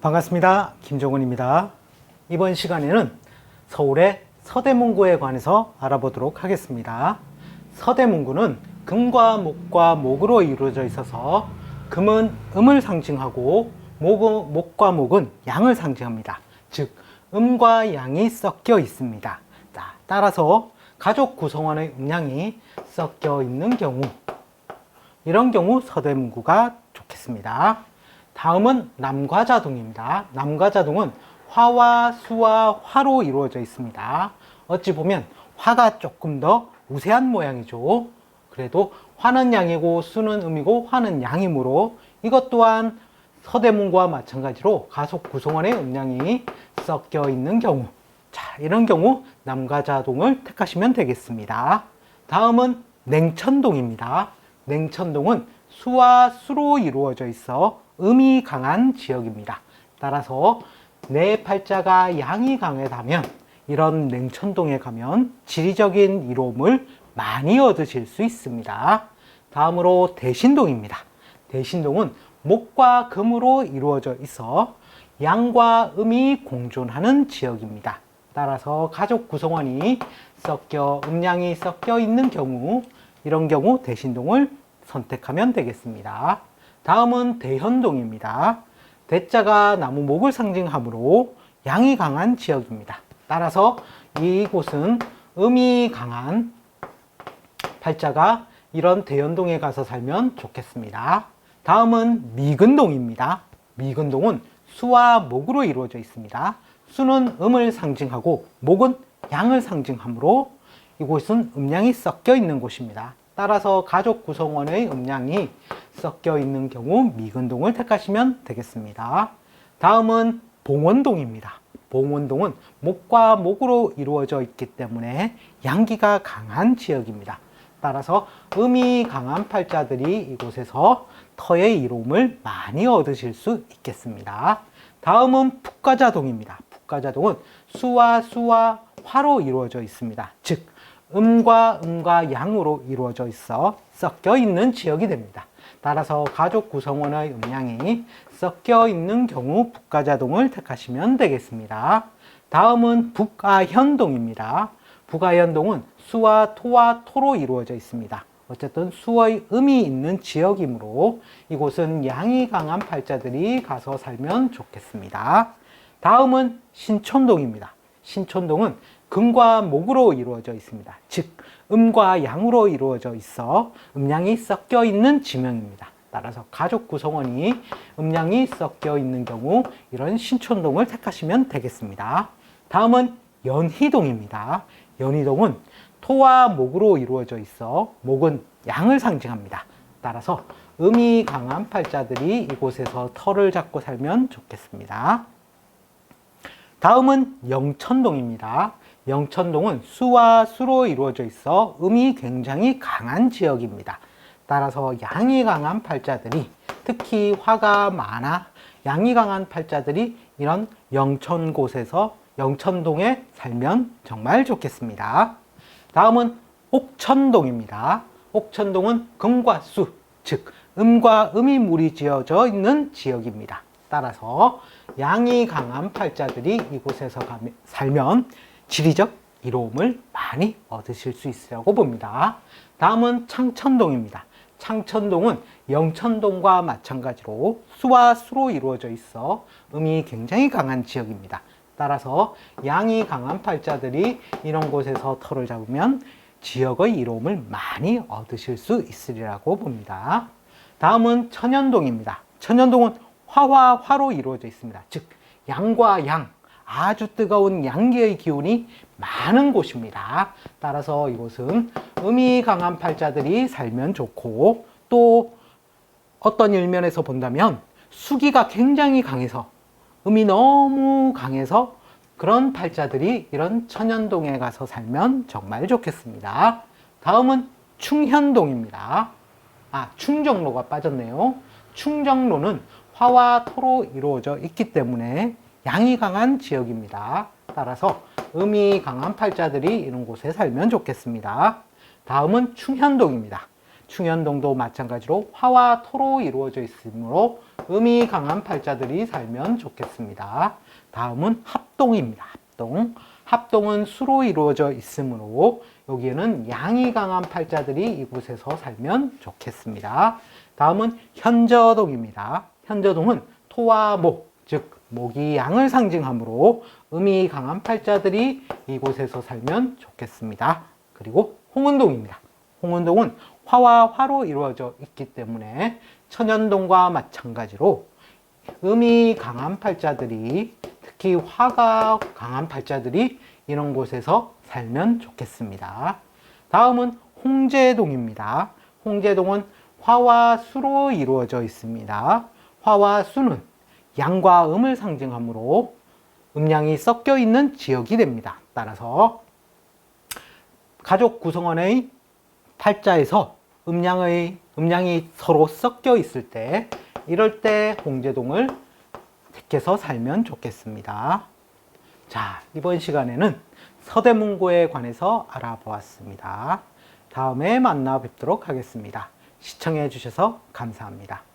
반갑습니다. 김종훈입니다. 이번 시간에는 서울의 서대문구에 관해서 알아보도록 하겠습니다. 서대문구는 금과 목과 목으로 이루어져 있어서 금은 음을 상징하고 목은, 목과 목은 양을 상징합니다. 즉, 음과 양이 섞여 있습니다. 자, 따라서 가족 구성원의 음양이 섞여 있는 경우, 이런 경우 서대문구가 좋겠습니다. 다음은 남과자동입니다. 남과자동은 화와 수와 화로 이루어져 있습니다. 어찌 보면 화가 조금 더 우세한 모양이죠. 그래도 화는 양이고 수는 음이고 화는 양이므로 이것 또한 서대문과 마찬가지로 가속 구성원의 음량이 섞여 있는 경우 자 이런 경우 남과자동을 택하시면 되겠습니다. 다음은 냉천동입니다. 냉천동은 수와 수로 이루어져 있어 음이 강한 지역입니다. 따라서 내 팔자가 양이 강하다면 이런 냉천동에 가면 지리적인 이로움을 많이 얻으실 수 있습니다. 다음으로 대신동입니다. 대신동은 목과 금으로 이루어져 있어 양과 음이 공존하는 지역입니다. 따라서 가족 구성원이 섞여 음양이 섞여 있는 경우 이런 경우 대신동을 선택하면 되겠습니다. 다음은 대현동입니다. 대자가 나무 목을 상징하므로 양이 강한 지역입니다. 따라서 이곳은 음이 강한 팔자가 이런 대현동에 가서 살면 좋겠습니다. 다음은 미근동입니다. 미근동은 수와 목으로 이루어져 있습니다. 수는 음을 상징하고 목은 양을 상징하므로 이곳은 음양이 섞여 있는 곳입니다. 따라서 가족 구성원의 음양이 섞여 있는 경우 미근동을 택하시면 되겠습니다. 다음은 봉원동입니다. 봉원동은 목과 목으로 이루어져 있기 때문에 양기가 강한 지역입니다. 따라서 음이 강한 팔자들이 이곳에서 터의 이로움을 많이 얻으실 수 있겠습니다. 다음은 북가자동입니다. 북가자동은 수와 수와 화로 이루어져 있습니다. 즉, 음과 음과 양으로 이루어져 있어 섞여 있는 지역이 됩니다. 따라서 가족 구성원의 음양이 섞여 있는 경우 북가자동을 택하시면 되겠습니다. 다음은 북아현동입니다. 북아현동은 수와 토와 토로 이루어져 있습니다. 어쨌든 수의 음이 있는 지역이므로 이곳은 양이 강한 팔자들이 가서 살면 좋겠습니다. 다음은 신촌동입니다. 신촌동은 금과 목으로 이루어져 있습니다. 즉, 음과 양으로 이루어져 있어 음양이 섞여 있는 지명입니다. 따라서 가족 구성원이 음양이 섞여 있는 경우 이런 신촌동을 택하시면 되겠습니다. 다음은 연희동입니다. 연희동은 토와 목으로 이루어져 있어 목은 양을 상징합니다. 따라서 음이 강한 팔자들이 이곳에서 털을 잡고 살면 좋겠습니다. 다음은 영천동입니다. 영천동은 수와 수로 이루어져 있어 음이 굉장히 강한 지역입니다. 따라서 양이 강한 팔자들이 특히 화가 많아 양이 강한 팔자들이 이런 영천 곳에서 영천동에 살면 정말 좋겠습니다. 다음은 옥천동입니다. 옥천동은 금과 수, 즉 음과 음이 물이 지어져 있는 지역입니다. 따라서 양이 강한 팔자들이 이곳에서 살면 지리적 이로움을 많이 얻으실 수 있으라고 봅니다. 다음은 창천동입니다. 창천동은 영천동과 마찬가지로 수와 수로 이루어져 있어 음이 굉장히 강한 지역입니다. 따라서 양이 강한 팔자들이 이런 곳에서 털을 잡으면 지역의 이로움을 많이 얻으실 수 있으리라고 봅니다. 다음은 천연동입니다. 천연동은 화와 화로 이루어져 있습니다. 즉, 양과 양, 아주 뜨거운 양기의 기운이 많은 곳입니다. 따라서 이곳은 음이 강한 팔자들이 살면 좋고 또 어떤 일면에서 본다면 수기가 굉장히 강해서 음이 너무 강해서 그런 팔자들이 이런 천연동에 가서 살면 정말 좋겠습니다. 다음은 충현동입니다. 아, 충정로가 빠졌네요. 충정로는 화와 토로 이루어져 있기 때문에 양이 강한 지역입니다. 따라서 음이 강한 팔자들이 이런 곳에 살면 좋겠습니다. 다음은 충현동입니다. 충현동도 마찬가지로 화와 토로 이루어져 있으므로 음이 강한 팔자들이 살면 좋겠습니다. 다음은 합동입니다. 합동. 합동은 수로 이루어져 있으므로 여기에는 양이 강한 팔자들이 이곳에서 살면 좋겠습니다. 다음은 현저동입니다. 현저동은 토와 목, 즉 목이 양을 상징하므로 음이 강한 팔자들이 이곳에서 살면 좋겠습니다. 그리고 홍은동입니다. 홍은동은 화와 화로 이루어져 있기 때문에 천연동과 마찬가지로 음이 강한 팔자들이 특히 화가 강한 팔자들이 이런 곳에서 살면 좋겠습니다. 다음은 홍제동입니다. 홍제동은 화와 수로 이루어져 있습니다. 화와 수는 양과 음을 상징하므로 음양이 섞여 있는 지역이 됩니다. 따라서 가족 구성원의 팔자에서 음양의 음양이 서로 섞여 있을 때 이럴 때 홍제동을 택해서 살면 좋겠습니다. 자, 이번 시간에는 서대문고에 관해서 알아보았습니다. 다음에 만나 뵙도록 하겠습니다. 시청해 주셔서 감사합니다.